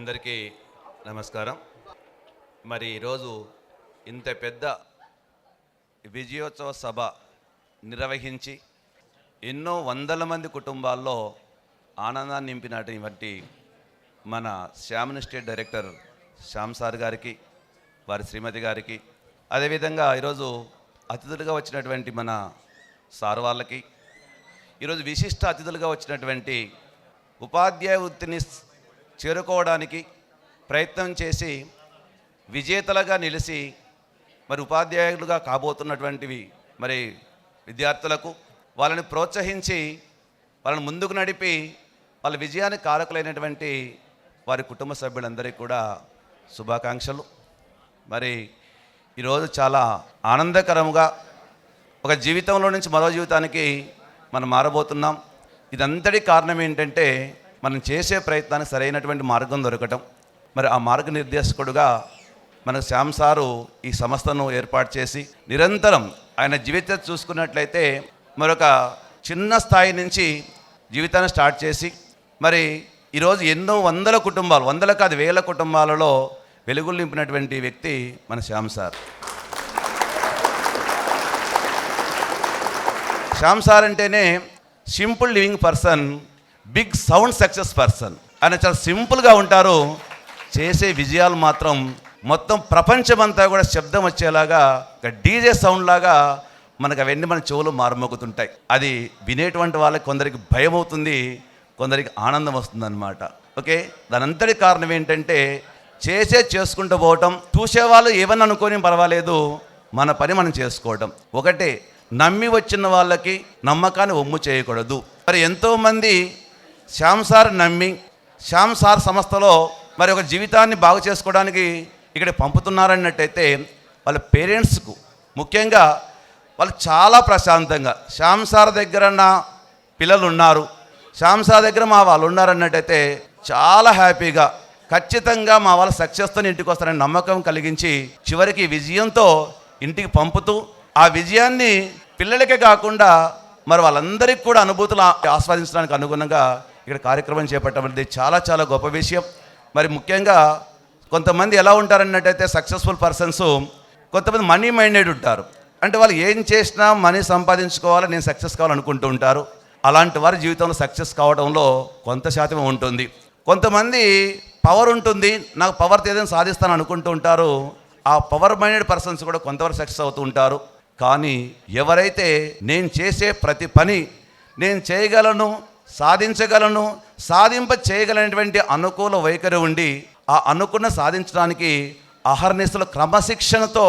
అందరికీ నమస్కారం. మరి ఈరోజు ఇంత పెద్ద విజయోత్సవ సభ నిర్వహించి ఎన్నో వందల మంది కుటుంబాల్లో ఆనందాన్ని నింపినటువంటి మన Shyaman state director Shyam sir గారికి వారి శ్రీమతి గారికి అదేవిధంగా ఈరోజు అతిథులుగా వచ్చినటువంటి మన సార్ వాళ్ళకి ఈరోజు విశిష్ట అతిథులుగా వచ్చినటువంటి ఉపాధ్యాయ వృత్తిని చేరుకోవడానికి ప్రయత్నం చేసి విజేతలుగా నిలిచి మరి ఉపాధ్యాయులుగా కాబోతున్నటువంటివి మరి విద్యార్థులకు వాళ్ళని ప్రోత్సహించి వాళ్ళని ముందుకు నడిపి వాళ్ళ విజయానికి కారకులైనటువంటి వారి కుటుంబ సభ్యులందరికీ కూడా శుభాకాంక్షలు. మరి ఈరోజు చాలా ఆనందకరముగా ఒక జీవితంలో నుంచి మరో జీవితానికి మనం మారబోతున్నాం. ఇదంతటి కారణం ఏంటంటే మనం చేసే ప్రయత్నానికి సరైనటువంటి మార్గం దొరకటం. మరి ఆ మార్గనిర్దేశకుడుగా మన శ్యామ్ సారు ఈ సంస్థను ఏర్పాటు చేసి నిరంతరం ఆయన జీవితం చూసుకున్నట్లయితే మరొక చిన్న స్థాయి నుంచి జీవితాన్ని స్టార్ట్ చేసి మరి ఈరోజు ఎన్నో వందల కుటుంబాలు వందల కాదు వేల కుటుంబాలలో వెలుగులు నింపినటువంటి వ్యక్తి మన శ్యామ్ సార్. శ్యామ్ సార్ అంటేనే simple living person big sound success person ఆయన చాలా సింపుల్గా ఉంటారు. చేసే విజయాలు మాత్రం మొత్తం ప్రపంచమంతా కూడా శబ్దం వచ్చేలాగా ఒక డీజే సౌండ్ లాగా మనకు అవన్నీ మన చెవులు మారుమోగుతుంటాయి. అది వినేటువంటి వాళ్ళకి కొందరికి భయం అవుతుంది కొందరికి ఆనందం వస్తుందన్నమాట. ఓకే? దాని అంతటి కారణం ఏంటంటే చేసే చేసుకుంటూ పోవటం చూసేవాళ్ళు ఏమని అనుకొని పర్వాలేదు మన పని మనం చేసుకోవటం. ఒకటే నమ్మి వచ్చిన వాళ్ళకి నమ్మకాన్ని ఒమ్ము చేయకూడదు. మరి ఎంతోమంది శ్యామ్ సార్ నమ్మి శ్యామ్ సార్ సంస్థలో మరి ఒక జీవితాన్ని బాగు చేసుకోవడానికి ఇక్కడ పంపుతున్నారన్నట్టయితే వాళ్ళ పేరెంట్స్కు ముఖ్యంగా వాళ్ళు చాలా ప్రశాంతంగా శ్యామ్ సార్ దగ్గర నా పిల్లలు ఉన్నారు శ్యామ్ సార్ దగ్గర మా వాళ్ళు ఉన్నారన్నట్టయితే చాలా హ్యాపీగా ఖచ్చితంగా మా వాళ్ళ సక్సెస్తో ఇంటికి వస్తారని నమ్మకం కలిగించి చివరికి విజయంతో ఇంటికి పంపుతూ ఆ విజయాన్ని పిల్లలకే కాకుండా మరి వాళ్ళందరికీ కూడా అనుభూతులు ఆస్వాదించడానికి అనుగుణంగా ఇక్కడ కార్యక్రమం చేపట్టడం అనేది చాలా చాలా గొప్ప విషయం. మరి ముఖ్యంగా కొంతమంది ఎలా ఉంటారన్నట్టయితే సక్సెస్ఫుల్ పర్సన్స్ కొంతమంది మనీ మైండెడ్ ఉంటారు. అంటే వాళ్ళు ఏం చేసినా మనీ సంపాదించుకోవాలి నేను సక్సెస్ కావాలనుకుంటూ ఉంటారు. అలాంటి వారి జీవితంలో సక్సెస్ కావడంలో కొంత శాతం ఉంటుంది. కొంతమంది పవర్ ఉంటుంది నాకు పవర్ ఏదైనా సాధిస్తాను అనుకుంటూ ఉంటారు. ఆ పవర్ మైండెడ్ పర్సన్స్ కూడా కొంతవరకు సక్సెస్ అవుతూ ఉంటారు. కానీ ఎవరైతే నేను చేసే ప్రతి పని నేను చేయగలను సాధించగలను సాధింప చేయగలనటువంటి అనుకూల వైఖరి ఉండి ఆ అనుకున్న సాధించడానికి అహర్నిశలు క్రమశిక్షణతో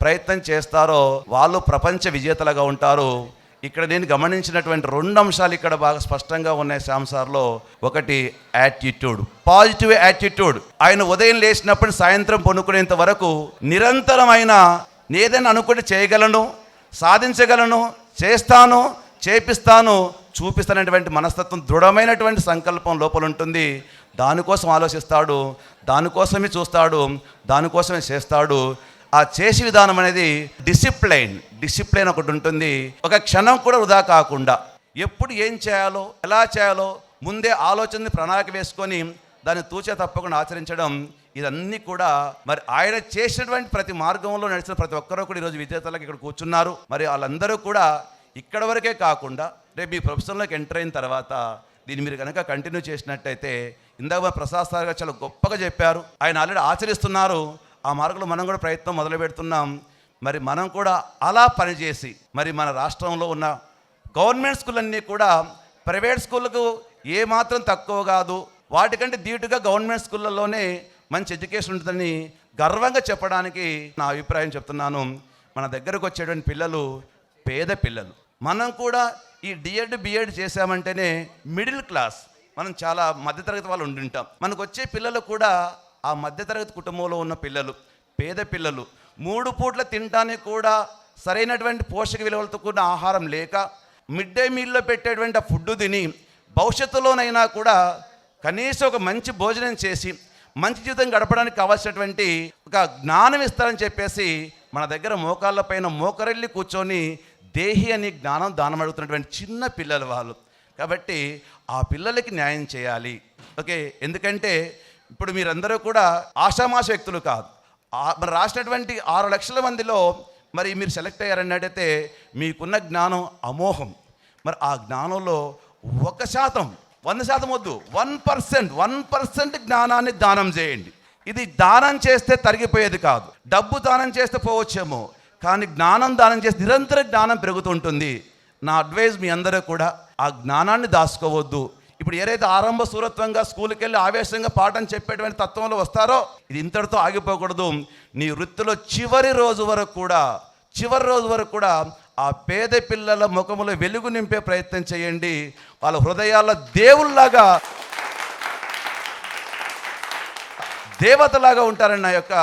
ప్రయత్నం చేస్తారో వాళ్ళు ప్రపంచ విజేతలుగా ఉంటారు. ఇక్కడ నేను గమనించినటువంటి రెండు అంశాలు ఇక్కడ బాగా స్పష్టంగా ఉన్నాయి శాంసార్లో ఒకటి యాటిట్యూడ్ పాజిటివ్ యాటిట్యూడ్. ఆయన ఉదయం లేచినప్పుడు సాయంత్రం పొనుకునేంత వరకు నిరంతరమైన ఏదైనా అనుకుంటే చేయగలను సాధించగలను చేస్తాను చేపిస్తాను చూపిస్తానటువంటి మనస్తత్వం దృఢమైనటువంటి సంకల్పం లోపల ఉంటుంది. దానికోసం ఆలోచిస్తాడు దానికోసమే చూస్తాడు దానికోసమే చేస్తాడు. ఆ చేసే విధానం అనేది డిసిప్లైన్ డిసిప్లైన్ ఒకటి ఉంటుంది. ఒక క్షణం కూడా వృధా కాకుండా ఎప్పుడు ఏం చేయాలో ఎలా చేయాలో ముందే ఆలోచనని ప్రణాళిక వేసుకొని దాన్ని తూచే తప్పకుండా ఆచరించడం ఇదన్నీ కూడా మరి ఆయన చేసినటువంటి ప్రతి మార్గంలో నడిచిన ప్రతి ఒక్కరూ కూడా ఈరోజు విజేతలకు ఇక్కడ కూర్చున్నారు. మరి వాళ్ళందరూ కూడా ఇక్కడ వరకే కాకుండా రేపు మీ ప్రొఫెషన్లోకి ఎంటర్ అయిన తర్వాత దీన్ని మీరు కనుక కంటిన్యూ చేసినట్టయితే ఇందాక ప్రసాద్ సార్ గారు చాలా గొప్పగా చెప్పారు. ఆయన ఆల్రెడీ ఆచరిస్తున్నారు. ఆ మార్గంలో మనం కూడా ప్రయత్నం మొదలు పెడుతున్నాం. మరి మనం కూడా అలా పనిచేసి మరి మన రాష్ట్రంలో ఉన్న గవర్నమెంట్ స్కూల్ అన్నీ కూడా ప్రైవేట్ స్కూళ్ళకు ఏమాత్రం తక్కువ కాదు. వాటికంటే ధీటుగా గవర్నమెంట్ స్కూళ్ళలోనే మంచి ఎడ్యుకేషన్ ఉంటుందని గర్వంగా చెప్పడానికి నా అభిప్రాయం చెప్తున్నాను. మన దగ్గరకు వచ్చేటువంటి పిల్లలు పేద పిల్లలు. మనం కూడా ఈ డిఎడ్ బిఎడ్ చేసామంటేనే మిడిల్ క్లాస్ మనం చాలా మధ్యతరగతి వాళ్ళు ఉండింటాం. మనకు వచ్చే పిల్లలు కూడా ఆ మధ్యతరగతి కుటుంబంలో ఉన్న పిల్లలు పేద పిల్లలు. మూడు పూట్ల తినడానికి కూడా సరైనటువంటి పోషక విలువలతో కూడిన ఆహారం లేక మిడ్ డే మీల్లో పెట్టేటువంటి ఆ ఫుడ్ తిని భవిష్యత్తులోనైనా కూడా కనీసం ఒక మంచి భోజనం చేసి మంచి జీవితం గడపడానికి కావాల్సినటువంటి ఒక జ్ఞానం ఇస్తారని చెప్పేసి మన దగ్గర మోకాళ్ళ పైన మోకరెళ్ళి కూర్చొని దేహి అని జ్ఞానం దానం అడుగుతున్నటువంటి చిన్న పిల్లలు వాళ్ళు. కాబట్టి ఆ పిల్లలకి న్యాయం చేయాలి. ఓకే? ఎందుకంటే ఇప్పుడు మీరందరూ కూడా ఆషామాష వ్యక్తులు కాదు. మరి రాసినటువంటి ఆరు లక్షల మందిలో మరి మీరు సెలెక్ట్ అయ్యారన్నట్టయితే మీకున్న జ్ఞానం అమోహం. మరి ఆ జ్ఞానంలో ఒక శాతం వంద శాతం వద్దు వన్ పర్సెంట్ వన్ పర్సెంట్ జ్ఞానాన్ని దానం చేయండి. ఇది దానం చేస్తే తరిగిపోయేది కాదు. డబ్బు దానం చేస్తే పోవచ్చేమో. కానీ జ్ఞానం దానం చేస్తే నిరంతర జ్ఞానం పెరుగుతుంటుంది. నా అడ్వైజ్ మీ అందరూ కూడా ఆ జ్ఞానాన్ని దాచుకోవద్దు. ఇప్పుడు ఏదైతే ఆరంభ సూరత్వంగా స్కూల్కి వెళ్ళి ఆవేశంగా పాఠం చెప్పేటువంటి తత్వంలో వస్తారో ఇది ఇంతటితో ఆగిపోకూడదు. నీ వృత్తిలో చివరి రోజు వరకు కూడా చివరి రోజు వరకు కూడా ఆ పేద పిల్లల ముఖములో వెలుగు నింపే ప్రయత్నం చేయండి. వాళ్ళ హృదయాల దేవుళ్ళలాగా దేవతలాగా ఉంటారని నా యొక్క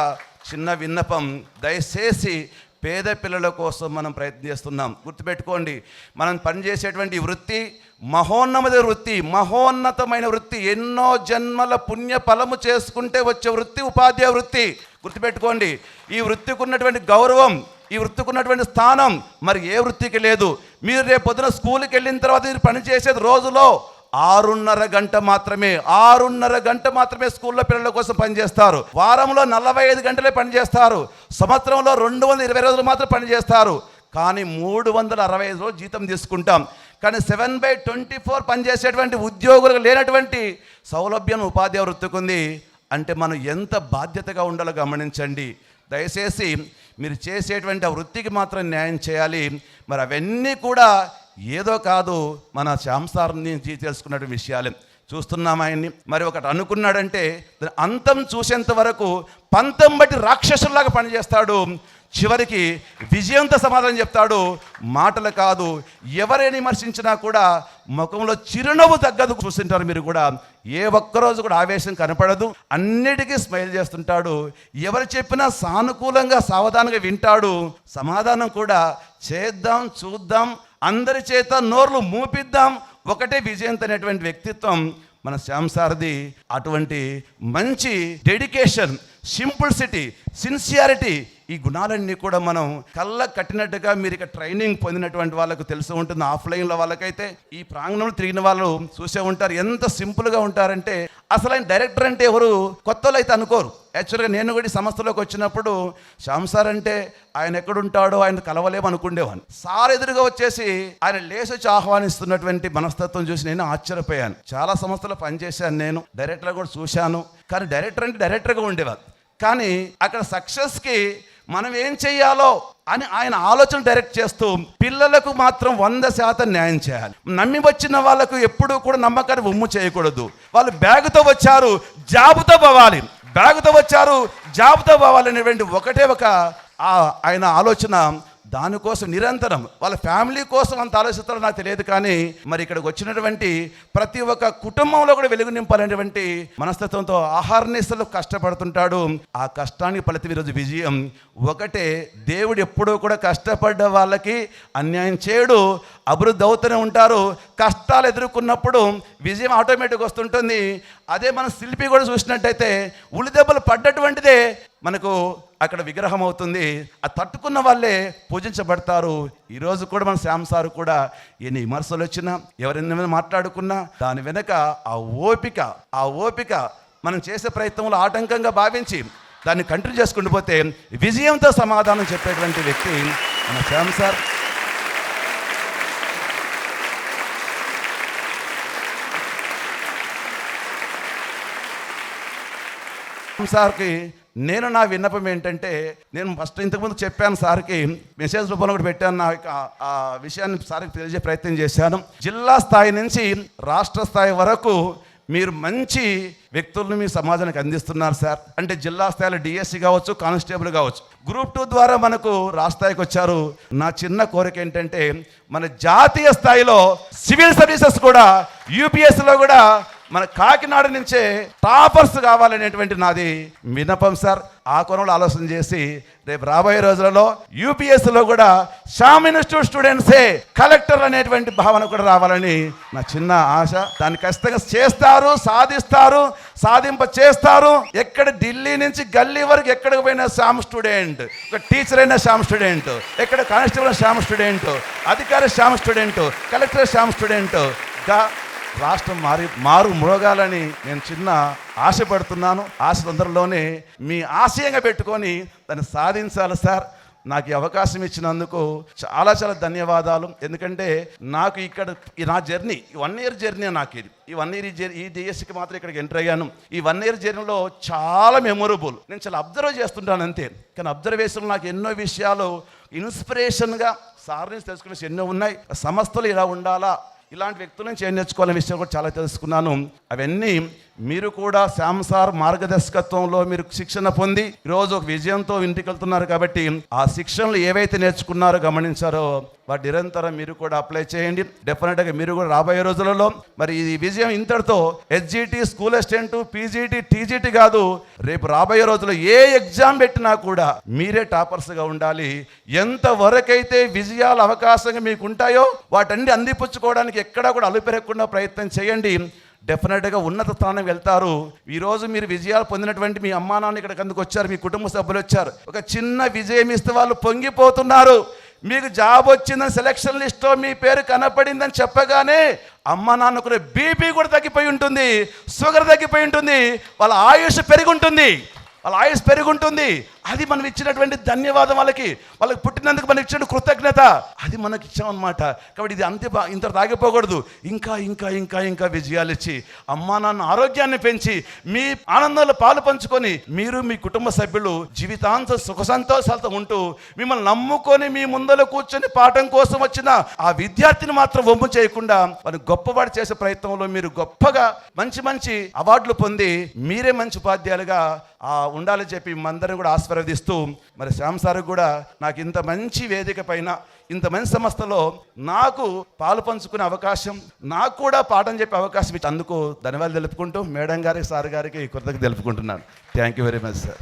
చిన్న విన్నపం. దయచేసి పేద పిల్లల కోసం మనం ప్రయత్నం చేస్తున్నాం. గుర్తుపెట్టుకోండి మనం పనిచేసేటువంటి వృత్తి మహోన్నత వృత్తి మహోన్నతమైన వృత్తి ఎన్నో జన్మల పుణ్య ఫలము చేసుకుంటే వచ్చే వృత్తి ఉపాధ్యాయ వృత్తి. గుర్తుపెట్టుకోండి ఈ వృత్తికి ఉన్నటువంటి గౌరవం ఈ వృత్తికి ఉన్నటువంటి స్థానం మరి ఏ వృత్తికి లేదు. మీరు రేపు పొద్దున స్కూల్కి వెళ్ళిన తర్వాత మీరు పనిచేసేది రోజులో ఆరున్నర గంట మాత్రమే ఆరున్నర గంట మాత్రమే స్కూల్లో పిల్లల కోసం పనిచేస్తారు. వారంలో నలభై ఐదు గంటలే పనిచేస్తారు. సంవత్సరంలో రెండు వందల ఇరవై రోజులు మాత్రం పనిచేస్తారు. కానీ మూడు వందల అరవై ఐదు రోజులు జీతం తీసుకుంటాం. కానీ సెవెన్ బై ట్వంటీ ఫోర్ పనిచేసేటువంటి ఉద్యోగులకు లేనటువంటి సౌలభ్యం ఉపాధి వృత్తుకుంది అంటే మనం ఎంత బాధ్యతగా ఉండాలో గమనించండి. దయచేసి మీరు చేసేటువంటి ఆ వృత్తికి మాత్రం న్యాయం చేయాలి. మరి అవన్నీ కూడా ఏదో కాదు మన శాంసార్ నుంచి తెలుసుకున్న విషయాలు. చూస్తున్నాం ఆయన్ని? మరి ఒకటి అనుకున్నాడంటే అంతం చూసేంత వరకు పంతం బట్టి రాక్షసుల్లాగా పనిచేస్తాడు. చివరికి విజయంతో సమాధానం చెప్తాడు. మాటలు కాదు ఎవరైనా విమర్శించినా కూడా ముఖంలో చిరునవ్వు తగ్గదు చూస్తుంటారు మీరు కూడా. ఏ ఒక్కరోజు కూడా ఆవేశం కనపడదు. అన్నిటికీ స్మైల్ చేస్తుంటాడు. ఎవరు చెప్పినా సానుకూలంగా సావధానంగా వింటాడు. సమాధానం కూడా చేద్దాం చూద్దాం అందరి చేత నోర్లు మూపిద్దాం. ఒకటే విజయంత్ అనేటువంటి వ్యక్తిత్వం మన శ్యామ్ సారథి. అటువంటి మంచి డెడికేషన్ సింపుల్సిటీ సిన్సియారిటీ ఈ గుణాలన్నీ కూడా మనం కళ్ళ కట్టినట్టుగా మీరు ఇక ట్రైనింగ్ పొందినటువంటి వాళ్ళకు తెలిసి ఉంటుంది. ఆఫ్లైన్లో వాళ్ళకైతే ఈ ప్రాంగణంలో తిరిగిన వాళ్ళు చూసే ఉంటారు. ఎంత సింపుల్గా ఉంటారంటే అసలు ఆయన డైరెక్టర్ అంటే ఎవరు? కొత్తలో అయితే అనుకోరు. యాక్చువల్గా నేను కూడా సంస్థలోకి వచ్చినప్పుడు శ్యామ్ సార్ అంటే ఆయన ఎక్కడుంటాడో ఆయన కలవలేము అనుకుండేవాను సార్ ఎదురుగా వచ్చేసి ఆయన లేచి వచ్చి ఆహ్వానిస్తున్నటువంటి మనస్తత్వం చూసి నేను ఆశ్చర్యపోయాను. చాలా సంస్థలు పనిచేశాను నేను డైరెక్టర్ కూడా చూశాను. కానీ డైరెక్టర్ అంటే డైరెక్టర్గా ఉండేవారు. కానీ అక్కడ సక్సెస్కి మనం ఏం చెయ్యాలో అని ఆయన ఆలోచన డైరెక్ట్ చేస్తూ పిల్లలకు మాత్రం వంద శాతం న్యాయం చేయాలి. నమ్మి వచ్చిన వాళ్ళకు ఎప్పుడూ కూడా నమ్మకాన్ని ఉమ్ము చేయకూడదు. వాళ్ళు బ్యాగుతో వచ్చారు జాబుతో పోవాలి. బ్యాగుతో వచ్చారు జాబుతో పోవాలి అనేటువంటి ఒకటే ఒక ఆ- ఆయన ఆలోచన దానికోసం నిరంతరం వాళ్ళ ఫ్యామిలీ కోసం అంత ఆలోచిస్తారో నాకు తెలియదు కానీ మరి ఇక్కడికి వచ్చినటువంటి ప్రతి ఒక్క కుటుంబంలో కూడా వెలుగు నింపాలనేటువంటి మనస్తత్వంతో ఆహారనిస్తలు కష్టపడుతుంటాడు. ఆ కష్టానికి ఫలితం ఈరోజు విజయం. ఒకటే దేవుడు ఎప్పుడూ కూడా కష్టపడ్డ వాళ్ళకి అన్యాయం చేయడు అభివృద్ధి అవుతూనే ఉంటారు. కష్టాలు ఎదుర్కొన్నప్పుడు విజయం ఆటోమేటిక్ వస్తుంటుంది. అదే మన శిల్పి కూడా చూసినట్టయితే ఉలిదెబ్బలు పడ్డటువంటిదే మనకు అక్కడ విగ్రహం అవుతుంది అది తట్టుకున్న వాళ్ళే పూజించబడతారు. ఈరోజు కూడా మన శ్యామ్ సార్ కూడా ఎన్ని విమర్శలు వచ్చినా ఎవరైనా మాట్లాడుకున్నా దాని వెనక ఆ ఓపిక ఆ ఓపిక మనం చేసే ప్రయత్నంలో ఆటంకంగా భావించి దాన్ని కంటిన్యూ చేసుకుంటూ పోతే విజయంతో సమాధానం చెప్పేటువంటి వ్యక్తి మన శ్యామ్ సార్. సార్కి నేను నా విన్నపం ఏంటంటే నేను ఫస్ట్ ఇంతకుముందు చెప్పాను సార్కి మెసేజ్ రూపంలో కూడా పెట్టాను నా యొక్క ఆ- విషయాన్ని సార్కి తెలియజే ప్రయత్నం చేశాను. జిల్లా స్థాయి నుంచి రాష్ట్ర స్థాయి వరకు మీరు మంచి వ్యక్తులను మీ సమాజానికి అందిస్తున్నారు సార్. అంటే జిల్లా స్థాయిలో డిఎస్సి కావచ్చు కానిస్టేబుల్ కావచ్చు. గ్రూప్ టూ ద్వారా మనకు రాష్ట్రాయికి వచ్చారు. నా చిన్న కోరిక ఏంటంటే మన జాతీయ స్థాయిలో సివిల్ సర్వీసెస్ కూడా యూపీఎస్లో కూడా మన కాకినాడ నుంచే టాపర్స్ కావాలనేటువంటి నాది వినపం సార్. ఆ కోణంలో ఆలోచన చేసి రేపు రాబోయే రోజులలో యూపీఎస్లో కూడా షామ్ ఇన్స్టిట్యూట్ స్టూడెంట్సే కలెక్టర్ అనేటువంటి భావన కూడా రావాలని నా చిన్న ఆశ. దాన్ని ఖచ్చితంగా చేస్తారు సాధిస్తారు సాధింప చేస్తారు. ఎక్కడ ఢిల్లీ నుంచి గల్లీ వరకు ఎక్కడికి పోయినా శ్యామ్ స్టూడెంట్ ఒక టీచర్ అయిన శ్యామ్ స్టూడెంట్ ఎక్కడ కానిస్టేబుల్ శ్యామ్ స్టూడెంట్ అధికారి శ్యామ్ స్టూడెంట్ కలెక్టర్ శ్యామ్ స్టూడెంట్గా రాష్ట్రం మారి మారు మ్రోగాలని నేను చిన్న ఆశపడుతున్నాను. ఆశ తొందరలోనే మీ ఆశయంగా పెట్టుకొని దాన్ని సాధించాలి సార్. నాకు ఈ అవకాశం ఇచ్చినందుకు చాలా చాలా ధన్యవాదాలు. ఎందుకంటే నాకు ఇక్కడ ఈ నా జర్నీ ఈ వన్ ఇయర్ జర్నీ నాకు ఇది. ఈ వన్ ఇయర్ జర్నీ ఈ డిఎస్సికి మాత్రం ఇక్కడికి ఎంటర్ అయ్యాను. ఈ వన్ ఇయర్ జర్నీలో చాలా మెమొరబుల్. నేను చాలా అబ్జర్వ్ చేస్తుంటాను అంతే. కానీ అబ్జర్వేషన్ నాకు ఎన్నో విషయాలు ఇన్స్పిరేషన్గా సార్ నుంచి తెలుసుకునే ఎన్నో ఉన్నాయి. సంస్థలు ఇలా ఉండాలా? ఇలాంటి వ్యక్తుల నుంచి ఏం నేర్చుకోవాలనే విషయం కూడా చాలా తెలుసుకున్నాను. అవన్నీ మీరు కూడా శాంసార్ సార్ మార్గదర్శకత్వంలో మీరు శిక్షణ పొంది ఈరోజు ఒక విజయంతో ఇంటికి వెళ్తున్నారు కాబట్టి ఆ శిక్షణలు ఏవైతే నేర్చుకున్నారో గమనించారో వాటి నిరంతరం మీరు కూడా అప్లై చేయండి. డెఫినెట్గా మీరు కూడా రాబోయే రోజులలో మరి ఈ విజయం ఇంతటితో HGT school assistant PGT TGT కాదు రేపు రాబోయే రోజుల్లో ఏ ఎగ్జామ్ పెట్టినా కూడా మీరే టాపర్స్గా ఉండాలి. ఎంతవరకైతే విజయాల అవకాశంగా మీకు ఉంటాయో వాటన్ని అందిపుచ్చుకోవడానికి ఎక్కడా కూడా అలుపెరగకుండా ప్రయత్నం చేయండి. డెఫినెట్గా ఉన్నత స్థానం వెళ్తారు. ఈరోజు మీరు విజయాలు పొందినటువంటి మీ అమ్మా నాన్న ఇక్కడికి అందుకు వచ్చారు మీ కుటుంబ సభ్యులు వచ్చారు. ఒక చిన్న విజయం ఇస్తే వాళ్ళు పొంగిపోతున్నారు. మీకు జాబ్ వచ్చిందని సెలక్షన్ లిస్ట్లో మీ పేరు కనపడిందని చెప్పగానే అమ్మ నాన్నకునే బీపీ కూడా తగ్గిపోయి ఉంటుంది షుగర్ తగ్గిపోయి ఉంటుంది వాళ్ళ ఆయుష్ పెరిగి ఉంటుంది. వాళ్ళ ఆయుస్ పెరుగుంటుంది. ఉంటుంది అది మనం ఇచ్చినటువంటి ధన్యవాదం వాళ్ళకి. వాళ్ళకి పుట్టినందుకు మనం ఇచ్చిన కృతజ్ఞత. అది మనకి ఇచ్చామన్నమాట. కాబట్టి ఇది అంతే ఇంత తాగిపోకూడదు ఇంకా ఇంకా ఇంకా ఇంకా విజయాలు ఇచ్చి అమ్మా నాన్న ఆరోగ్యాన్ని పెంచి మీ ఆనందంలో పాలు పంచుకొని మీరు మీ కుటుంబ సభ్యులు జీవితాంతం సుఖ సంతోషాలతో ఉంటూ మిమ్మల్ని నమ్ముకొని మీ ముందర కూర్చొని పాఠం కోసం వచ్చిన ఆ విద్యార్థిని మాత్రం వమ్ము చేయకుండా వాళ్ళు గొప్పవాడు చేసే ప్రయత్నంలో మీరు గొప్పగా మంచి మంచి అవార్డులు పొంది మీరే మంచి ఉపాధ్యాయులుగా ఆ ఉండాలని చెప్పి మందరం కూడా ఆశీర్వదిస్తూ మరి శ్యామ్ సార్ కూడా నాకు ఇంత మంచి వేదిక పైన ఇంత మంచి సంస్థలో నాకు పాలు పంచుకునే అవకాశం నాకు కూడా పాఠం చెప్పే అవకాశం ఇచ్చి అందుకు ధన్యవాదాలు తెలుపుకుంటూ మేడం గారికి సార్ గారికి కృతజ్ఞత తెలుపుకుంటున్నాను. Thank you very much sir